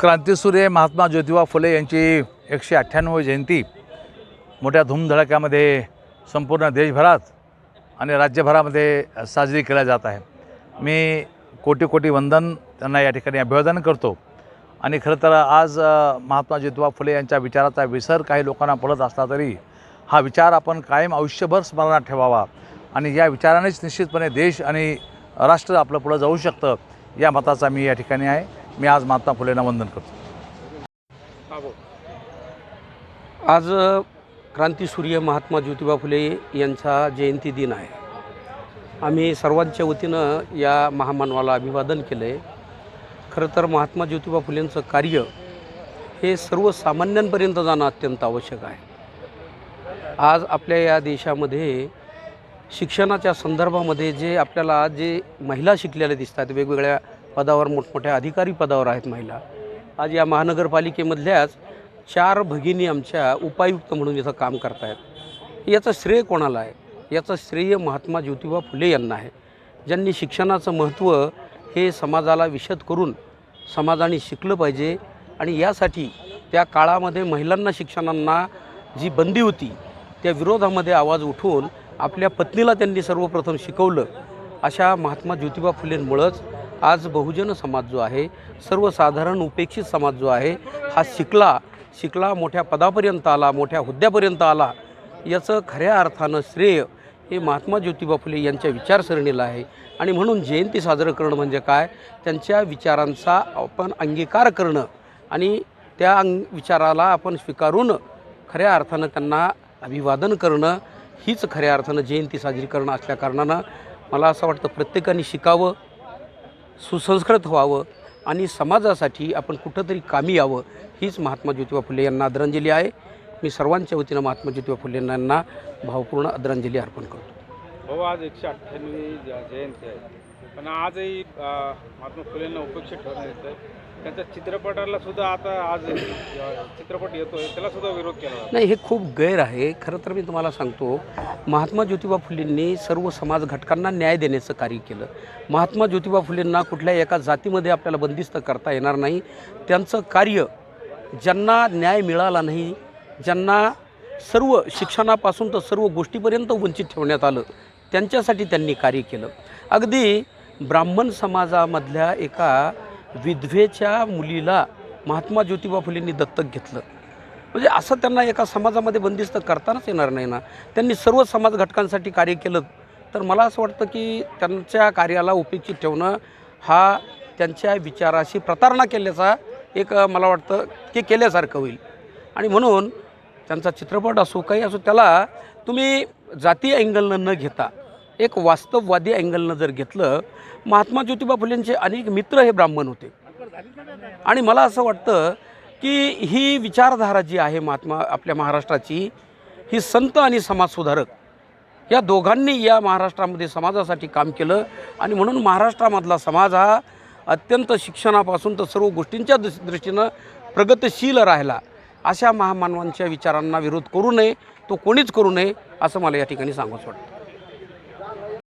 क्रांतीसूर्य महात्मा ज्योतिबा फुले यांची एकशे अठ्ठ्याण्णव जयंती मोठ्या धूमधडाक्यामध्ये संपूर्ण देशभरात आणि राज्यभरामध्ये साजरी केल्या जात आहे. मी कोटी कोटी वंदन त्यांना या ठिकाणी अभिवादन करतो. आणि खरं तर आज महात्मा ज्योतिबा फुले यांच्या विचाराचा विसर काही लोकांना पडत असला तरी हा विचार आपण कायम आयुष्यभर स्मरणात ठेवावा. आणि या विचारानेच निश्चितपणे देश आणि राष्ट्र आपलं पुढं जाऊ शकतं या मताचा मी या ठिकाणी आहे. मी आज महात्मा फुलेंना वंदन करतो. आज क्रांतीसूर्य महात्मा ज्योतिबा फुले यांचा जयंती दिन आहे. आम्ही सर्वांच्या वतीनं या महामानवाला अभिवादन केलं आहे खरं तर महात्मा ज्योतिबा फुलेंचं कार्य हे सर्वसामान्यांपर्यंत जाणं अत्यंत आवश्यक आहे. आज आपल्या या देशामध्ये शिक्षणाच्या संदर्भामध्ये जे आपल्याला जे महिला शिकलेल्या दिसतात वेगवेगळ्या पदावर मोठमोठ्या अधिकारी पदावर आहेत महिला. आज या महानगरपालिकेमधल्याच चार भगिनी आमच्या उपायुक्त म्हणून इथं काम करत आहेत याचं श्रेय कोणाला आहे? याचं श्रेय महात्मा ज्योतिबा फुले यांना आहे. ज्यांनी शिक्षणाचं महत्त्व हे समाजाला विशद करून समाजाने शिकलं पाहिजे आणि यासाठी त्या काळामध्ये महिलांना शिक्षणांना जी बंदी होती त्या विरोधामध्ये आवाज उठवून आपल्या पत्नीला त्यांनी सर्वप्रथम शिकवलं अशा महात्मा ज्योतिबा फुलेंमुळंच आज बहुजन समाज जो आहे सर्वसाधारण उपेक्षित समाज जो आहे हा शिकला शिकला मोठ्या पदापर्यंत आला मोठ्या हुद्द्यापर्यंत आला. याचं खऱ्या अर्थानं श्रेय हे महात्मा ज्योतिबा फुले यांच्या विचारसरणीला आहे. आणि म्हणून जयंती साजरं करणं म्हणजे काय? त्यांच्या विचारांचा आपण अंगीकार करणं आणि त्या अंग विचाराला आपण स्वीकारून खऱ्या अर्थानं त्यांना अभिवादन करणं हीच खऱ्या अर्थानं जयंती साजरी करणं असल्या कारणानं मला असं वाटतं प्रत्येकाने शिकावं सुसंस्कृत व्हावं आणि समाजासाठी आपण कुठंतरी कामी यावं हीच महात्मा ज्योतिबा फुले यांना आदरांजली आहे. मी सर्वांच्या वतीनं महात्मा ज्योतिबा फुले यांना भावपूर्ण आदरांजली अर्पण करतो. हो आज एकशे अठ्ठ्याण्णवी जयंती आहे. पण आजही महात्मा फुलेंना उपेक्षित ठेवण्यात येतं त्यांच्या चित्रपटाला सुद्धा आता आज चित्रपट येतोय त्याला सुद्धा विरोध केला. नाही हे खूप गैर आहे. खरं तर मी तुम्हाला सांगतो महात्मा ज्योतिबा फुलेंनी सर्व समाज घटकांना न्याय देण्याचं कार्य केलं. महात्मा ज्योतिबा फुलेंना कुठल्या एका जातीमध्ये आपल्याला बंदिस्त करता येणार नाही. त्यांचं कार्य ज्यांना न्याय मिळाला नाही ज्यांना सर्व शिक्षणापासून तर सर्व गोष्टीपर्यंत वंचित ठेवण्यात आलं त्यांच्यासाठी त्यांनी कार्य केलं. अगदी ब्राह्मण समाजामधल्या एका विधवेच्या मुलीला महात्मा ज्योतिबा फुलेंनी दत्तक घेतलं. म्हणजे असं त्यांना एका समाजामध्ये बंदिस्त करतानाच येणार नाही ना. त्यांनी सर्व समाज घटकांसाठी कार्य केलं. तर मला असं वाटतं की त्यांच्या कार्याला उपेक्षित ठेवणं हा त्यांच्या विचाराशी प्रतारणा केल्याचा एक मला वाटतं की केल्यासारखं होईल. आणि म्हणून त्यांचा चित्रपट असो काही असो त्याला तुम्ही जातीय अँगलनं न घेता एक वास्तववादी अँगलनं जर घेतलं महात्मा ज्योतिबा फुलेंचे अनेक मित्र हे ब्राह्मण होते. आणि मला असं वाटतं की ही विचारधारा जी आहे महात्मा आपल्या महाराष्ट्राची ही संत आणि समाजसुधारक या दोघांनी या महाराष्ट्रामध्ये समाजासाठी काम केलं. आणि म्हणून महाराष्ट्रामधला समाज हा अत्यंत शिक्षणापासून तर सर्व गोष्टींच्या दृ दृष्टीनं प्रगतशील राहिला. अशा महामानवांच्या विचारांना विरोध करू नये तो कोणीच करू नये असं मला या ठिकाणी सांगूच वाटतं.